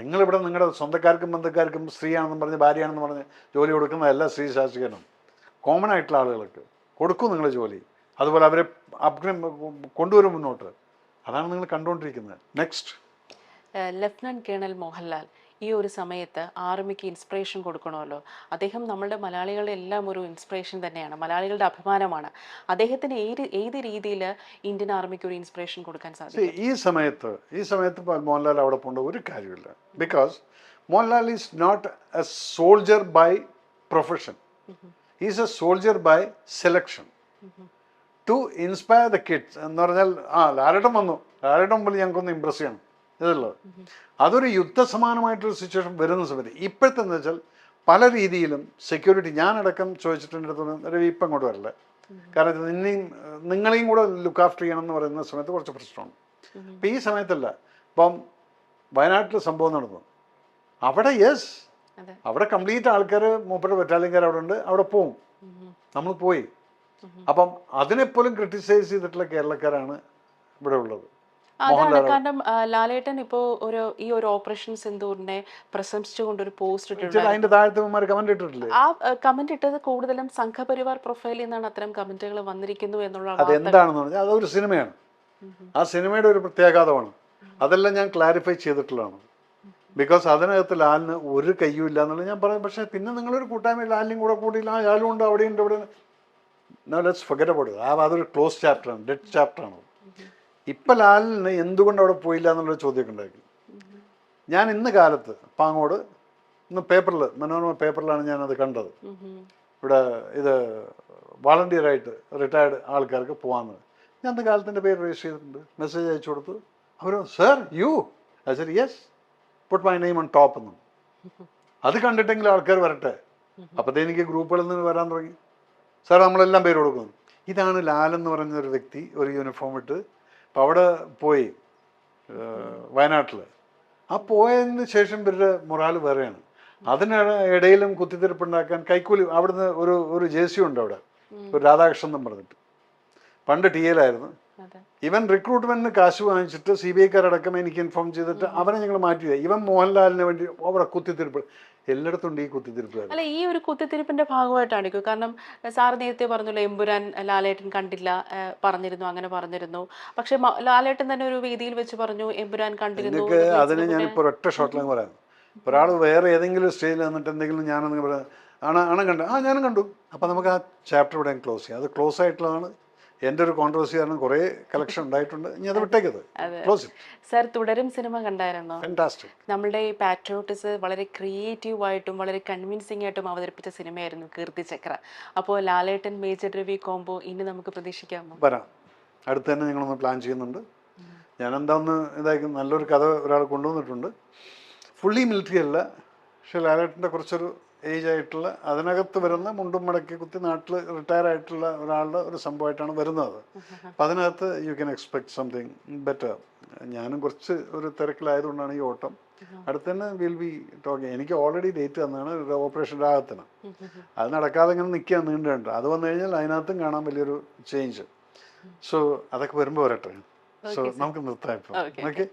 നിങ്ങളിവിടെ നിങ്ങളുടെ സ്വന്തക്കാർക്കും ബന്ധുക്കാർക്കും സ്ത്രീയാണെന്ന് പറഞ്ഞ് ഭാര്യയാണെന്ന് പറഞ്ഞ് ജോലി കൊടുക്കുന്ന എല്ലാ സ്ത്രീ ശാസ്ത്രീകരണം കോമൺ ആയിട്ടുള്ള ആളുകൾക്ക് കൊടുക്കും നിങ്ങൾ ജോലി. അതുപോലെ അവരെ അപ്ഗ്രേ കൊണ്ടുവരും മുന്നോട്ട്. അതാണ് നിങ്ങൾ കണ്ടുകൊണ്ടിരിക്കുന്നത്. Next lieutenant colonel Mohanlal. ഈ ഒരു സമയത്ത് ആർമിക്ക് ഇൻസ്പിറേഷൻ കൊടുക്കണമല്ലോ. അദ്ദേഹം നമ്മളുടെ മലയാളികളുടെ എല്ലാം ഒരു ഇൻസ്പിറേഷൻ തന്നെയാണ്. മലയാളികളുടെ അഭിമാനമാണ്. അദ്ദേഹത്തിന് ഏത് ഏത് രീതിയിൽ ഇന്ത്യൻ ആർമിക്ക് ഒരു ഇൻസ്പിറേഷൻ കൊടുക്കാൻ സാധിക്കും? ഈ സമയത്ത് ഈ സമയത്ത് മോഹൻലാൽ അവിടെ പോകേണ്ട ഒരു കാര്യമില്ല. Because Mohanlal is not a soldier by profession is a soldier by selection to inspire the kids എന്ന് പറഞ്ഞാൽ ആ ലാലട്ടം വന്നു. ലാലട്ടം മുമ്പിൽ ഞങ്ങൾക്കൊന്ന് ഇമ്പ്രസ് ചെയ്യണം. ഇതുള്ളത് അതൊരു യുദ്ധസമാനമായിട്ടൊരു സിറ്റുവേഷൻ വരുന്ന സമയത്ത് ഇപ്പോഴത്തെ എന്ന് വെച്ചാൽ പല രീതിയിലും സെക്യൂരിറ്റി ഞാനടക്കം ചോദിച്ചിട്ടുണ്ട് അടുത്ത് രവി ഇപ്പം അങ്ങോട്ട് വരല്ലേ കാരണം നിന്നെയും നിങ്ങളെയും കൂടെ ലുക്ക് ആഫ്റ്റർ ചെയ്യണം എന്ന് പറയുന്ന സമയത്ത് കുറച്ച് പ്രശ്നമാണ് അപ്പം ഈ സമയത്തല്ല. ഇപ്പം വയനാട്ടിൽ സംഭവം നടന്നു. അവിടെ യെസ് അവിടെ കംപ്ലീറ്റ് ആൾക്കാർ മൂപ്പരുടെ ബറ്റാലിയൻകാർ അവിടെ ഉണ്ട്. അവിടെ പോവും. നമ്മൾ പോയി. അപ്പം അതിനെപ്പോലും ക്രിട്ടിസൈസ് ചെയ്തിട്ടുള്ള കേരളക്കാരാണ് ഇവിടെ ഉള്ളത്. അതാണ് കാരണം ലാലേട്ടൻ ഇപ്പോ ഒരു ഈ ഒരു ഓപ്പറേഷൻ സിന്ദൂറിനെ പ്രശംസിച്ചുകൊണ്ട് ഒരു പോസ്റ്റ് ഇട്ടിട്ടുണ്ട് കമന്റ് ഇട്ടിട്ടില്ലേ? ആ കമന്റ് ഇട്ടത് കൂടുതലും സംഘപരിവാർ പ്രൊഫൈലിൽ നിന്നാണ് അത്തരം കമന്റുകൾ വന്നിരിക്കുന്നു എന്നുള്ള പറഞ്ഞാൽ അതൊരു സിനിമയാണ്. ആ സിനിമയുടെ ഒരു പ്രത്യാഘാതമാണ്. അതെല്ലാം ഞാൻ ക്ലാരിഫൈ ചെയ്തിട്ടുള്ളതാണ്. ബിക്കോസ് അതിനകത്ത് ലാലിന് ഒരു കയ്യും ഇല്ല എന്നുള്ളത് ഞാൻ പറയാം പക്ഷേ പിന്നെ നിങ്ങളൊരു കൂട്ടായ്മ ലാലിനും കൂടെ കൂടിയില്ല ആ ലാലും ഉണ്ട് അവിടെയുണ്ട് ഇവിടെ ലെറ്റ്സ് ഫൊഗറ്റ് അബൌട്ട് അതൊരു ക്ലോസ് ചാപ്റ്ററാണ് ഡെഡ് ചാപ്റ്ററാണ് ഇപ്പം ലാലിന് എന്തുകൊണ്ട് അവിടെ പോയില്ല എന്നുള്ളൊരു ചോദ്യമൊക്കെ ഉണ്ടാക്കി ഞാൻ ഇന്ന് കാലത്ത് പാങ്ങോട് ഇന്ന് പേപ്പറിൽ മനോരമ പേപ്പറിലാണ് ഞാനത് കണ്ടത്. ഇവിടെ ഇത് വളണ്ടിയറായിട്ട് റിട്ടയർഡ് ആൾക്കാർക്ക് പോകാമെന്ന് ഞാൻ അന്ന് കാലത്തിന്റെ പേര് രജിസ്റ്റർ ചെയ്തിട്ടുണ്ട്. മെസ്സേജ് അയച്ചു കൊടുത്തു. അവർ sir you I sir yes put my name on top എന്നും. അത് കണ്ടിട്ടെങ്കിലും ആൾക്കാർ വരട്ടെ. അപ്പോഴത്തെ എനിക്ക് ഗ്രൂപ്പുകളിൽ നിന്ന് വരാൻ തുടങ്ങി. സാർ നമ്മളെല്ലാം പേര് കൊടുക്കുന്നു. ഇതാണ് ലാൽ എന്ന് പറയുന്ന ഒരു വ്യക്തി ഒരു യൂണിഫോം ഇട്ട് അപ്പോൾ അവിടെ പോയി വയനാട്ടിൽ ആ പോയതിന് ശേഷം ഇവരുടെ മൊറാൽ വേറെയാണ്. അതിന് ഇടയിലും കുത്തിത്തിരിപ്പുണ്ടാക്കാൻ കൈക്കൂലി അവിടുന്ന് ഒരു ഒരു ജേസി ഉണ്ട് അവിടെ. ഒരു രാധാകൃഷ്ണൻ എന്നും പറഞ്ഞിട്ട്. പണ്ട് ടി എയിലായിരുന്നു. ഇവൻ റിക്രൂട്ട്മെന്റിന് കാശ് വാങ്ങിച്ചിട്ട് സി ബി ഐക്കാരടക്കം എനിക്ക് ഇൻഫോം ചെയ്തിട്ട് അവനെ ഞങ്ങൾ മാറ്റിയത്. ഇവൻ മോഹൻലാലിന് വേണ്ടി അവിടെ കുത്തിത്തിരിപ്പ്. എല്ലായിടത്തും ഈ കുത്തിത്തിരിപ്പ് അല്ല ഈ ഒരു കുത്തിത്തിരിപ്പിന്റെ ഭാഗമായിട്ടാണ് കാരണം സാർ നേരത്തെ പറഞ്ഞല്ലോ എമ്പുരാൻ ലാലേട്ടൻ കണ്ടില്ല പറഞ്ഞിരുന്നു അങ്ങനെ പറഞ്ഞിരുന്നു. പക്ഷെ ലാലേട്ടൻ തന്നെ ഒരു വേദിയിൽ വെച്ച് പറഞ്ഞു എമ്പുരാൻ കണ്ടിരുന്നു അതിന് ഞാൻ ഇപ്പൊ ഒറ്റ ഷോട്ടിലും പറയാം. ഒരാൾ വേറെ ഏതെങ്കിലും സ്റ്റേജിൽ വന്നിട്ട് എന്തെങ്കിലും ഞാനെന്ന് പറയാം ആണ് ആണ് കണ്ടു ആ ഞാനും കണ്ടു. അപ്പൊ നമുക്ക് ആ ചാപ്റ്റർ ഇവിടെ ക്ലോസ് ചെയ്യാം. അത് ക്ലോസ് ആയിട്ടുള്ളതാണ് എന്റെ ഒരു കോൺട്രവേഴ്സി കാരണം കുറേ കളക്ഷൻ ഉണ്ടായിട്ടുണ്ട്. ഇനി അത് വിട്ടേക്കത് സർ തുടരും സിനിമ കണ്ടായിരുന്നോ? നമ്മുടെ ഈ പാട്രിയോട്ടിസ് വളരെ ക്രിയേറ്റീവ് ആയിട്ടും വളരെ കൺവിൻസിംഗ് ആയിട്ടും അവതരിപ്പിച്ച സിനിമയായിരുന്നു കീർത്തി ചക്ര. അപ്പോൾ ലാലേട്ടൻ മേജർ രവി കോംബോ ഇനി നമുക്ക് പ്രതീക്ഷിക്കാമോ? വരാം. അടുത്ത് തന്നെ ഞങ്ങളൊന്ന് പ്ലാൻ ചെയ്യുന്നുണ്ട്. ഞാൻ എന്താന്ന് ഇതായിരിക്കും നല്ലൊരു കഥ ഒരാൾ കൊണ്ടുവന്നിട്ടുണ്ട്. ഫുള്ളി മിലിറ്ററി അല്ല പക്ഷെ ലാലേട്ടന്റെ കുറച്ചൊരു ഏജ് ആയിട്ടുള്ള അതിനകത്ത് വരുന്ന മുണ്ടും മടക്കി കുത്തി നാട്ടിൽ റിട്ടയർ ആയിട്ടുള്ള ഒരാളുടെ ഒരു സംഭവമായിട്ടാണ് വരുന്നത്. അപ്പം അതിനകത്ത് you can expect something better ഞാനും കുറച്ച് ഒരു തിരക്കിലായതുകൊണ്ടാണ് ഈ ഓട്ടം. അടുത്തന്നെ വിൽ ബി ടോക്കി എനിക്ക് ഓൾറെഡി ഡേറ്റ് തന്നാണ് ഓപ്പറേഷൻ രാഗത്തിന് അത് നടക്കാതെ ഇങ്ങനെ നിൽക്കുക നീണ്ടുണ്ട് അത് വന്നു കഴിഞ്ഞാൽ അതിനകത്തും കാണാൻ വലിയൊരു ചേഞ്ച് സോ അതൊക്കെ വരുമ്പോൾ വരട്ടെ. സോ നമുക്ക് നിർത്താം ഇപ്പോൾ ഓക്കെ ഓക്കെ